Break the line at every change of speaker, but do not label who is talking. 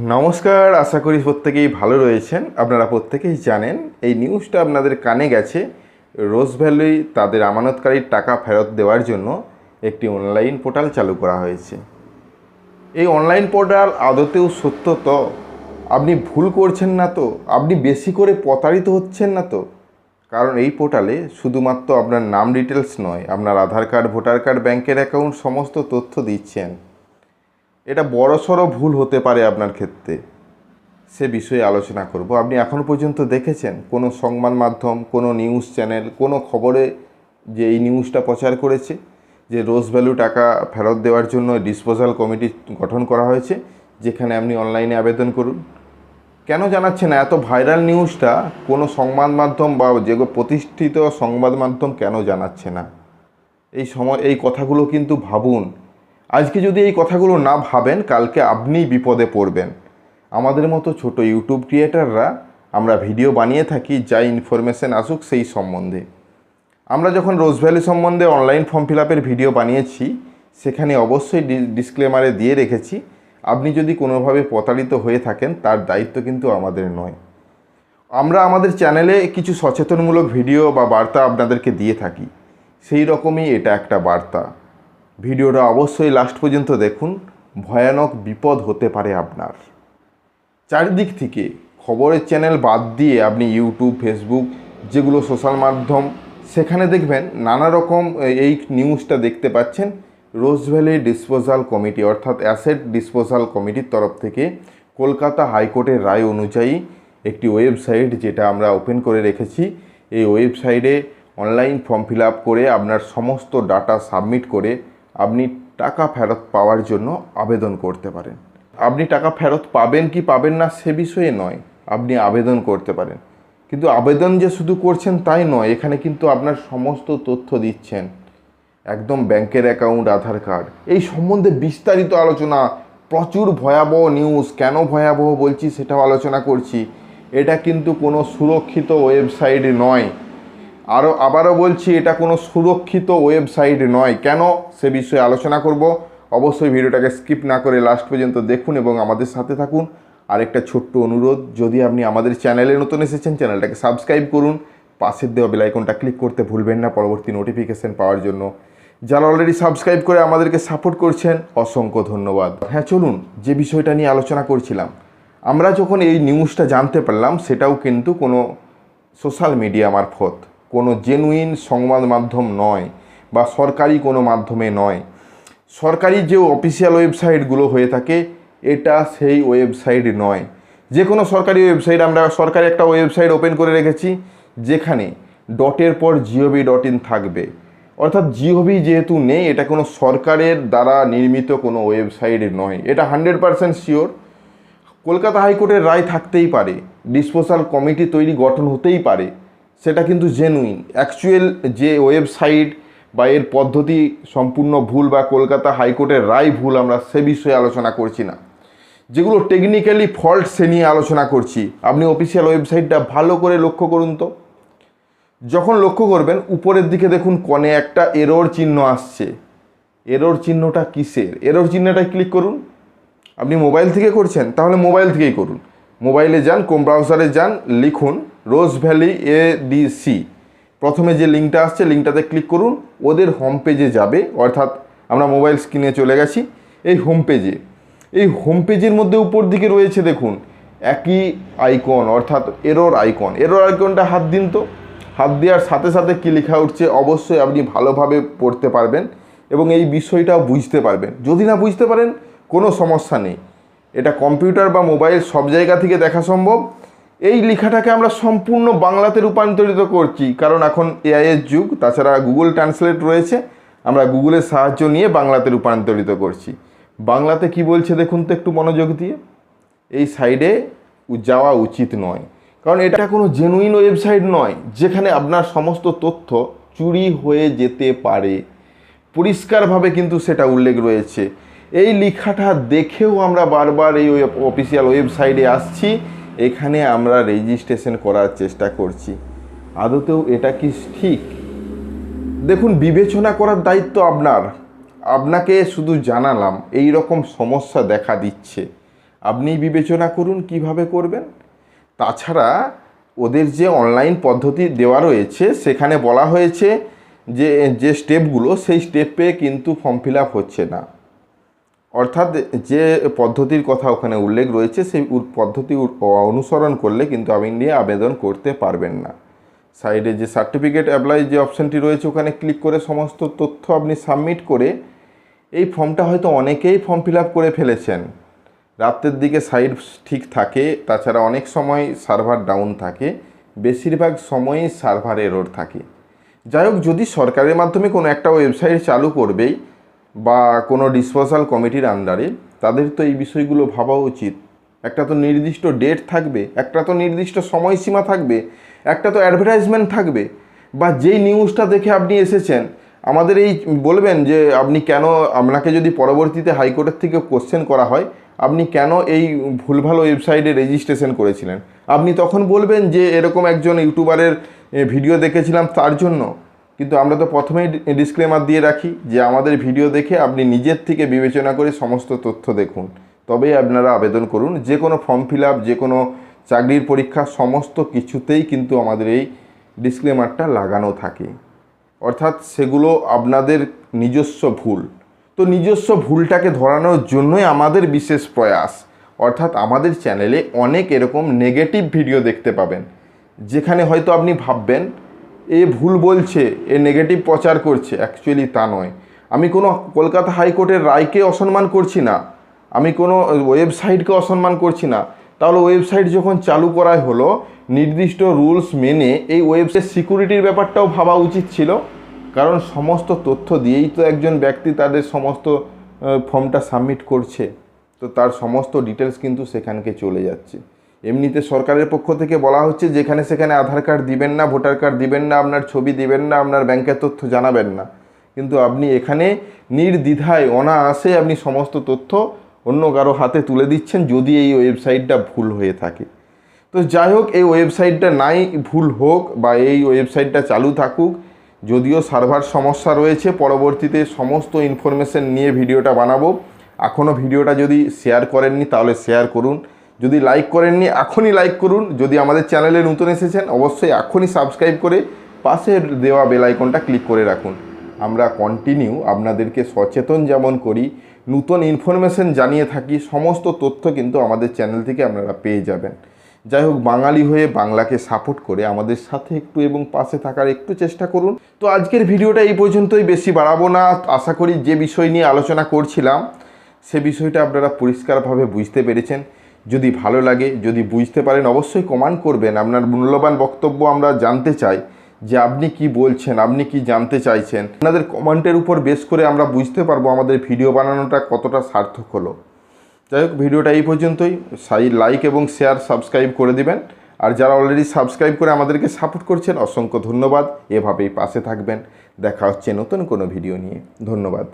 নমস্কার, আশা করি প্রত্যেকেই ভালো রয়েছেন। আপনারা প্রত্যেকেই জানেন, এই নিউজটা আপনাদের কানে গেছে। রোজ ভ্যালি তাদের আমানতকারীর টাকা ফেরত দেওয়ার জন্য একটি অনলাইন পোর্টাল চালু করা হয়েছে। এই অনলাইন পোর্টাল আদতেও সত্য তো? আপনি ভুল করছেন না তো? আপনি বেশি করে প্রতারিত হচ্ছেন না তো? কারণ এই পোর্টালে শুধুমাত্র আপনার নাম ডিটেলস নয়, আপনার আধার কার্ড ভোটার কার্ড ব্যাংকের অ্যাকাউন্ট সমস্ত তথ্য দিচ্ছেন। এটা বড়সড় ভুল হতে পারে আপনার ক্ষেত্রে। সে বিষয়ে আলোচনা করব। আপনি এখনও পর্যন্ত দেখেছেন কোনো সংবাদ মাধ্যম, কোনো নিউজ চ্যানেল, কোনো খবরে যে এই নিউজটা প্রচার করেছে? যে রোজ ভ্যালু টাকা ফেরত দেওয়ার জন্য ডিসপোজাল কমিটি গঠন করা হয়েছে, যেখানে আপনি অনলাইনে আবেদন করুন। কেন জানাচ্ছে না এত ভাইরাল নিউজটা? কোনো সংবাদ মাধ্যম বা যে প্রতিষ্ঠিত সংবাদ মাধ্যম কেন জানাচ্ছে না? এই সময়, এই কথাগুলো কিন্তু ভাবুন। আজকে যদি এই কথাগুলো না ভাবেন, কালকে আপনিই বিপদে পড়বেন। আমাদের মতো ছোট ইউটিউব ক্রিয়েটাররা আমরা ভিডিও বানিয়ে থাকি, যা ইনফরমেশন আসুক সেই সম্বন্ধে। আমরা যখন রোজ ভ্যালি সম্বন্ধে অনলাইন ফর্ম ফিল ভিডিও বানিয়েছি, সেখানে অবশ্যই ডিসক্লেমারে দিয়ে রেখেছি, আপনি যদি কোনোভাবে প্রতারিত হয়ে থাকেন, তার দায়িত্ব কিন্তু আমাদের নয়। আমরা আমাদের চ্যানেলে কিছু সচেতনমূলক ভিডিও বা বার্তা আপনাদেরকে দিয়ে থাকি। সেই রকমই এটা একটা বার্তা। ভিডিওটা অবশ্যই লাস্ট পর্যন্ত দেখুন। ভয়ানক বিপদ হতে পারে আপনার। চারিদিক থেকে খবরের চ্যানেল বাদ দিয়ে আপনি ইউটিউব ফেসবুক যেগুলো সোশ্যাল মাধ্যম, সেখানে দেখবেন নানা রকম এই নিউজটা দেখতে পাচ্ছেন রোজ ভ্যালি ডিসপোজাল কমিটি অর্থাৎ অ্যাসেট ডিসপোজাল কমিটির তরফ থেকে কলকাতা হাইকোর্টের রায় অনুযায়ী একটি ওয়েবসাইট যেটা আমরা ওপেন করে রেখেছি। এই ওয়েবসাইটে অনলাইন ফর্ম ফিল করে আপনার সমস্ত ডাটা সাবমিট করে আপনি টাকা ফেরত পাওয়ার জন্য আবেদন করতে পারেন। আপনি টাকা ফেরত পাবেন কি পাবেন না সে বিষয়ে নয়, আপনি আবেদন করতে পারেন। কিন্তু আবেদন যে শুধু করছেন তাই নয়, এখানে কিন্তু আপনার সমস্ত তথ্য দিচ্ছেন। একদম ব্যাংকের অ্যাকাউন্ট, আধার কার্ড। এই সম্বন্ধে বিস্তারিত আলোচনা, প্রচুর ভয়াবহ নিউজ কেন ভয়াবহ বলছি সেটাও আলোচনা করছি। এটা কিন্তু কোনো সুরক্ষিত ওয়েবসাইট নয়। আরও আবারও বলছি, এটা কোনো সুরক্ষিত ওয়েবসাইট নয়। কেন? সে বিষয়ে আলোচনা করব। অবশ্যই ভিডিওটাকে স্কিপ না করে লাস্ট পর্যন্ত দেখুন এবং আমাদের সাথে থাকুন। আরেকটা ছোট্ট অনুরোধ, যদি আপনি আমাদের চ্যানেলে নতুন এসেছেন, চ্যানেলটাকে সাবস্ক্রাইব করুন। পাশের দেওয়া বেলাইকনটা ক্লিক করতে ভুলবেন না পরবর্তী নোটিফিকেশান পাওয়ার জন্য। যারা অলরেডি সাবস্ক্রাইব করে আমাদেরকে সাপোর্ট করছেন, অসংখ্য ধন্যবাদ। হ্যাঁ চলুন, যে বিষয়টা নিয়ে আলোচনা করছিলাম, আমরা যখন এই নিউজটা জানতে পারলাম, সেটাও কিন্তু কোনো সোশ্যাল মিডিয়া মারফত। কোনো জেনুইন সংবাদ মাধ্যম নয় বা সরকারি কোনো মাধ্যমে নয়। সরকারি যে অফিসিয়াল ওয়েবসাইটগুলো হয়ে থাকে, এটা সেই ওয়েবসাইট নয়। যে কোনো সরকারি ওয়েবসাইট আমরা সরকারি একটা ওয়েবসাইট ওপেন করে রেখেছি, যেখানে ডটের পর জিওভি ডট ইন থাকবে। অর্থাৎ জিওভি যেহেতু নেই, এটা কোনো সরকারের দ্বারা নির্মিত কোনো ওয়েবসাইট নয়। এটা হান্ড্রেড পারসেন্ট শিওর কলকাতা হাইকোর্টের রায় থাকতেই পারে। ডিসপোজাল কমিটি তৈরি গঠন হতেই পারে। সেটা কিন্তু জেনুইন অ্যাকচুয়াল যে ওয়েবসাইট বা এর পদ্ধতি সম্পূর্ণ ভুল বা কলকাতা হাইকোর্টের রায় ভুল আমরা সে বিষয়ে আলোচনা করছি না। যেগুলো টেকনিক্যালি ফল্ট সে নিয়ে আলোচনা করছি। আপনি অফিসিয়াল ওয়েবসাইটটা ভালো করে লক্ষ্য করুন তো। যখন লক্ষ্য করবেন, উপরের দিকে দেখুন কনে একটা এরোর চিহ্ন আসছে। এরোর চিহ্নটা কিসের? এরোর চিহ্নটায় ক্লিক করুন। আপনি মোবাইল থেকে করছেন, তাহলে মোবাইল থেকেই করুন। মোবাইলে যান কোম ব্রাউজারে যান, লিখুন Rose Valley A D C প্রথমে যে লিঙ্কটা আসছে, লিঙ্কটাতে ক্লিক করুন, ওদের হোম পেজে যাবে, অর্থাৎ আমরা মোবাইল স্ক্রিনে চলে গেছি, এই হোম পেজে এই হোম পেজের মধ্যে উপর দিকে রয়েছে দেখুন, একই আইকন অর্থাৎ এরর আইকন এরর আইকনটা হাত দিন তো। হাত দেওয়ার সাথে সাথে কী লেখা উঠছে, অবশ্যই আপনি ভালোভাবে পড়তে পারবেন এবং এই বিষয়টাও বুঝতে পারবেন। যদি না বুঝতে পারেন, কোনো সমস্যা নেই। এটা কম্পিউটার বা মোবাইল সব জায়গা থেকে দেখা সম্ভব। এই লেখাটাকে আমরা সম্পূর্ণ বাংলাতে রূপান্তরিত করছি, কারণ এখন এআইয়ের যুগ, তাছাড়া গুগল ট্রান্সলেট রয়েছে। আমরা গুগলের সাহায্য নিয়ে বাংলাতে রূপান্তরিত করছি। বাংলাতে কি বলছে দেখুন তো একটু মনোযোগ দিয়ে। এই সাইডে যাওয়া উচিত নয়। কারণ এটা কোনো জেনুইন ওয়েবসাইট নয়, যেখানে আপনার সমস্ত তথ্য চুরি হয়ে যেতে পারে। পরিষ্কারভাবে কিন্তু সেটা উল্লেখ রয়েছে। এই লেখাটা দেখেও আমরা বারবার এই অফিসিয়াল ওয়েবসাইটে আসছি। এখানে আমরা রেজিস্ট্রেশন করার চেষ্টা করছি। আদতেও এটা কি ঠিক? দেখুন, বিবেচনা করার দায়িত্ব আপনার। আপনাকে শুধু জানালাম এই রকম সমস্যা দেখা দিচ্ছে। আপনি বিবেচনা করুন কীভাবে করবেন। তাছাড়া ওদের যে অনলাইন পদ্ধতি দেওয়া রয়েছে, সেখানে বলা হয়েছে যে যে স্টেপগুলো সেই স্টেপে কিন্তু ফর্ম ফিল হচ্ছে না। অর্থাৎ যে পদ্ধতির কথা ওখানে উল্লেখ রয়েছে, সেই পদ্ধতি অনুসরণ করলে কিন্তু আপনি নিয়ে আবেদন করতে পারবেন না। সাইডে যে সার্টিফিকেট অ্যাপ্লাই যে অপশানটি রয়েছে, ওখানে ক্লিক করে সমস্ত তথ্য আপনি সাবমিট করে এই ফর্মটা হয়তো অনেকেই ফর্ম ফিল করে ফেলেছেন। রাতের দিকে সাইড ঠিক থাকে, তাছাড়া অনেক সময় সার্ভার ডাউন থাকে, বেশিরভাগ সময়ই সার্ভার এরর থাকে। যাই হোক, যদি সরকারের মাধ্যমে কোনো একটা ওয়েবসাইট চালু করবেই বা কোনো ডিসপোজাল কমিটির আন্ডারে তাদের তো এই বিষয়গুলো ভাবা উচিত। একটা তো নির্দিষ্ট ডেট থাকবে, একটা তো নির্দিষ্ট সময়সীমা থাকবে, একটা তো অ্যাডভার্টাইজমেন্ট থাকবে। বা যেই নিউজটা দেখে আপনি এসেছেন, আমাদের এই বলবেন যে আপনি কেন আপনাকে যদি পরবর্তীতে হাইকোর্টের থেকে কোশ্চেন করা হয়, আপনি কেন এই ভুলভাল ওয়েবসাইটে রেজিস্ট্রেশন করেছিলেন? আপনি তখন বলবেন যে এরকম একজন ইউটিউবারের ভিডিও দেখেছিলাম তার জন্য। কিন্তু আমরা তো প্রথমেই ডিসক্লেমার দিয়ে রাখি যে আমাদের ভিডিও দেখে আপনি নিজের থেকে বিবেচনা করে সমস্ত তথ্য দেখুন। তবেই আপনারা আবেদন করুন। যে কোনো ফর্ম ফিল আপ যে কোনো চাকরির পরীক্ষা, সমস্ত কিছুতেই কিন্তু আমাদের এই ডিসক্লেমারটা লাগানো থাকে। অর্থাৎ সেগুলো আপনাদের নিজস্ব ভুল। তো নিজস্ব ভুলটাকে ধরানোর জন্যই আমাদের বিশেষ প্রয়াস। অর্থাৎ আমাদের চ্যানেলে অনেক এরকম নেগেটিভ ভিডিও দেখতে পাবেন। যেখানে হয়তো আপনি ভাববেন এ ভুল বলছে, এ নেগেটিভ প্রচার করছে। অ্যাকচুয়ালি তা নয়। আমি কোনো কলকাতা হাইকোর্টের রায়কে অসম্মান করছি না। আমি কোনো ওয়েবসাইটকে অসম্মান করছি না। তাহলে ওয়েবসাইট যখন চালু করাই হলো, নির্দিষ্ট রুলস মেনে এই ওয়েবসাইট সিকিউরিটির ব্যাপারটাও ভাবা উচিত ছিল। কারণ সমস্ত তথ্য দিয়েই তো একজন ব্যক্তি তাদের সমস্ত ফর্মটা সাবমিট করছে। তো তার সমস্ত ডিটেলস কিন্তু সেখানকে চলে যাচ্ছে। এমনিতে সরকারের পক্ষ থেকে বলা হচ্ছে যেখানে সেখানে আধার কার্ড দিবেন না, ভোটার কার্ড দিবেন না, আপনার ছবি দিবেন না, আপনার ব্যাংকের তথ্য জানাবেন না। কিন্তু আপনি এখানে নির্দ্বিধায়, অনায়াসে আপনি সমস্ত তথ্য অন্য কারও হাতে তুলে দিচ্ছেন যদি এই ওয়েবসাইটটা ভুল হয়ে থাকে। তো যাই হোক, এই ওয়েবসাইটটা নাই, ভুল হোক বা এই ওয়েবসাইটটা চালু থাকুক, যদিও সার্ভার সমস্যা রয়েছে, পরবর্তীতে সমস্ত ইনফরমেশন নিয়ে ভিডিওটা বানাবো। এখনও ভিডিওটা যদি শেয়ার করেননি, তাহলে শেয়ার করুন। যদি লাইক করেননি, এখনই লাইক করুন। যদি আমাদের চ্যানেলে নতুন এসেছেন, অবশ্যই এখনই সাবস্ক্রাইব করে পাশের দেওয়া বেল আইকনটা ক্লিক করে রাখুন। আমরা কন্টিনিউ আপনাদেরকে সচেতন যেমন করি, নতুন ইনফরমেশন জানিয়ে থাকি, সমস্ত তথ্য কিন্তু আমাদের চ্যানেল থেকে আপনারা পেয়ে যাবেন। যাই হোক, বাঙালি হয়ে বাংলাকে সাপোর্ট করে আমাদের সাথে একটু এবং পাশে থাকার একটু চেষ্টা করুন। তো আজকের ভিডিওটা এই পর্যন্তই, বেশি বাড়াবো না। আশা করি যে বিষয় নিয়ে আলোচনা করছিলাম, সে বিষয়টা আপনারা পরিষ্কারভাবে বুঝতে পেরেছেন। যদি ভালো লাগে, যদি বুঝতে পারেন, অবশ্যই কমেন্ট করবেন। আপনার মূল্যবান বক্তব্য আমরা জানতে চাই যে আপনি কি বলছেন, আপনি কি জানতে চাইছেন। আপনাদের কমেন্টের উপর বেশ করে আমরা বুঝতে পারব আমাদের ভিডিও বানানোটা কতটা সার্থক হলো। যাই হোক, ভিডিওটা এই পর্যন্তই। সাই লাইক এবং শেয়ার, সাবস্ক্রাইব করে দিবেন। আর যারা অলরেডি সাবস্ক্রাইব করে আমাদেরকে সাপোর্ট করছেন, অসংখ্য ধন্যবাদ। এভাবেই পাশে থাকবেন। দেখা হচ্ছে নতুন কোনো ভিডিও নিয়ে। ধন্যবাদ।